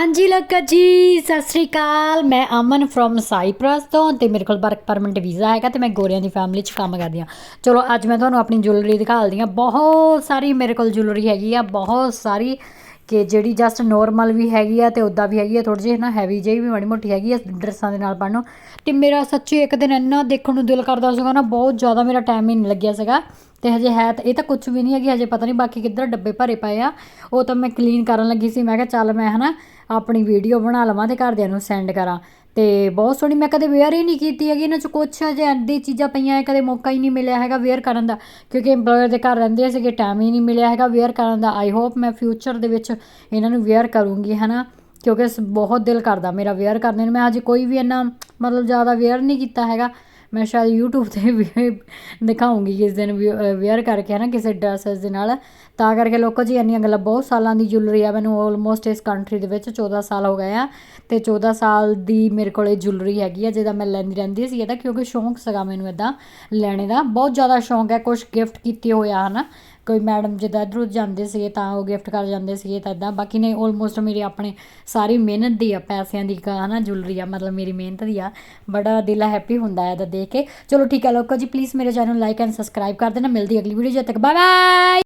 ਹਾਂਜੀ ਲੋਕੋ ਜੀ, ਸਤਿ ਸ੍ਰੀ ਅਕਾਲ। ਮੈਂ ਅਮਨ ਫਰੋਮ ਸਾਈਪ੍ਰਸ ਤੋਂ ਤੇ ਮੇਰੇ ਕੋਲ ਵਰਕ ਪਰਮਿਟ ਵੀਜ਼ਾ ਹੈਗਾ ਤੇ ਮੈਂ ਗੋਰਿਆਂ ਦੀ ਫੈਮਿਲੀ 'ਚ ਕੰਮ ਕਰਦੀ ਹਾਂ। ਚਲੋ, ਅੱਜ ਮੈਂ ਤੁਹਾਨੂੰ ਆਪਣੀ ਜੁਐਲਰੀ ਦਿਖਾਲਦੀ ਹਾਂ। ਬਹੁਤ ਸਾਰੀ ਮੇਰੇ ਕੋਲ ਜੁਐਲਰੀ ਹੈਗੀ ਆ, ਬਹੁਤ ਸਾਰੀ ਕਿ ਜਿਹੜੀ ਜਸਟ ਨੋਰਮਲ ਵੀ ਹੈਗੀ ਆ ਤੇ ਉਦਾਂ ਵੀ ਹੈਗੀ ਆ ਥੋੜੀ ਜਿਹੀ ਨਾ ਹੈਵੀ ਜਿਹੀ ਵੀ, ਮਾੜੀ ਮੋਟੀ ਹੈਗੀ ਆ, ਡਰੈਸਾਂ ਦੇ ਨਾਲ ਪਾਉਣ ਨੂੰ ਤੇ ਮੇਰਾ ਸੱਚੀ ਇੱਕ ਦਿਨ ਇੰਨਾ ਦੇਖਣ ਨੂੰ ਦਿਲ ਕਰਦਾ ਸੀਗਾ ਨਾ, ਬਹੁਤ ਜ਼ਿਆਦਾ ਮੇਰਾ ਟਾਈਮ ਹੀ ਨਹੀਂ ਲੱਗਿਆ ਸੀਗਾ। ਤੇ ਹਜੇ ਹੈ ਤਾਂ ਇਹ ਤਾਂ ਕੁਝ ਵੀ ਨਹੀਂ ਹੈਗੀ, ਹਜੇ ਪਤਾ ਨਹੀਂ ਬਾਕੀ ਕਿੱਧਰ ਡੱਬੇ ਭਰੇ ਪਏ ਆ। ਉਹ ਤਾਂ ਮੈਂ ਕਲੀਨ ਕਰਨ ਲੱਗੀ ਸੀ, ਮੈਂ ਕਿਹਾ ਚੱਲ ਮੈਂ ਹਨਾ ਆਪਣੀ ਵੀਡੀਓ ਬਣਾ ਲਵਾਂ ਤੇ ਘਰਦਿਆਂ ਨੂੰ ਸੈਂਡ ਕਰਾਂ। ਤੇ ਬਹੁਤ ਸੋਹਣੀ, ਮੈਂ ਕਦੇ ਵੇਅਰ ਹੀ ਨਹੀਂ ਕੀਤੀ ਹੈਗੀ, ਇਹਨਾਂ ਚ ਕੁਛ ਅਜੇ ਐਡੀ ਚੀਜ਼ਾਂ ਪਈਆਂ ਹੈ ਕਦੇ ਮੌਕਾ ਹੀ ਨਹੀਂ ਮਿਲਿਆ ਹੈਗਾ ਵੇਅਰ ਕਰਨ ਦਾ। ਕਿਉਂਕਿ EMPLOYER ਦੇ ਘਰ ਰਹਿੰਦੇ ਸੀਗੇ ਟਾਈਮ ਹੀ ਨਹੀਂ ਮਿਲਿਆ ਹੈਗਾ ਵੇਅਰ ਕਰਨ ਦਾ। ਆਈ ਹੋਪ ਮੈਂ ਫਿਊਚਰ ਦੇ ਵਿੱਚ ਇਹਨਾਂ ਨੂੰ ਵੇਅਰ ਕਰੂੰਗੀ ਹਨਾ, ਕਿਉਂਕਿ ਸ- ਬਹੁਤ ਦਿਲ ਕਰਦਾ ਮੇਰਾ ਵੇਅਰ ਕਰਨੇ ਨੂੰ। ਮੈਂ ਅਜੇ ਕੋਈ ਵੀ ਇੰਨਾ ਮਤਲਬ ਜ਼ਿਆਦਾ ਵੇਅਰ ਨਹੀਂ ਕੀਤਾ ਹੈਗਾ। ਮੈਂ ਸ਼ਾਇਦ YouTube ਤੇ ਵੀ ਦਿਖਾਉਂਗੀ ਕਿਸ ਦਿਨ ਵੇਅਰ ਕਰਕੇ ਹੈ ਨਾ ਕਿਸੇ ਡਰੈਸਸ ਦੇ ਨਾਲ। ਤਾਂ ਕਰਕੇ ਲੋਕੋ ਜੀ, ਇੰਨੀਆਂ ਗੱਲਾਂ ਬਹੁਤ ਸਾਲਾਂ ਦੀ ਜੁਐਲਰੀ ਆ। ਮੈਨੂੰ ਆਲਮੋਸਟ ਇਸ ਕੰਟਰੀ ਦੇ ਵਿੱਚ 14 ਸਾਲ ਹੋ ਗਏ ਆ। ਤੇ 14 ਸਾਲ ਦੀ ਮੇਰੇ ਕੋਲੇ ਜੁਐਲਰੀ ਹੈਗੀ ਆ, ਜਿਹਦਾ ਮੈਂ ਲੈਂਦੀ ਰਹਿੰਦੀ ਸੀ ਇਹਦਾ, ਕਿਉਂਕਿ ਸ਼ੌਂਕ ਸੀਗਾ ਮੈਨੂੰ ਇਦਾਂ ਲੈਣੇ ਦਾ। ਬਹੁਤ ਜ਼ਿਆਦਾ ਸ਼ੌਂਕ ਹੈ ਕੁਝ ਗਿਫਟ ਕੀਤੇ ਹੋਇਆ ਹਨਾ। ਕੋਈ ਮੈਡਮ ਜਿੱਦਾਂ ਇੱਧਰੋਂ ਜਾਂਦੇ ਸੀਗੇ ਤਾਂ ਉਹ ਗਿਫਟ ਕਰ ਜਾਂਦੇ ਸੀਗੇ ਤਾਂ ਇੱਦਾਂ। ਬਾਕੀ ਨੇ ਆਲਮੋਸਟ ਮੇਰੇ ਆਪਣੇ ਸਾਰੀ ਮਿਹਨਤ ਦੀ ਆ, ਪੈਸਿਆਂ ਦੀ ਕ- ਨਾ ਜੁਲਰੀ ਆ, ਮਤਲਬ ਮੇਰੀ ਮਿਹਨਤ ਦੀ ਆ। ਬੜਾ ਦਿਲ ਹੈਪੀ ਹੁੰਦਾ ਹੈ ਇਹਦਾ ਦੇਖ ਕੇ। ਚਲੋ ਠੀਕ ਹੈ, ਲੋਕੋ ਜੀ ਪਲੀਜ਼ ਮੇਰੇ ਚੈਨਲ ਨੂੰ ਲਾਈਕ ਐਂਡ ਸਬਸਕ੍ਰਾਈਬ ਕਰ ਦੇਣਾ। ਮਿਲਦੀ ਅਗਲੀ ਵੀਡੀਓ ਜਦ ਤੱਕ। Bye bye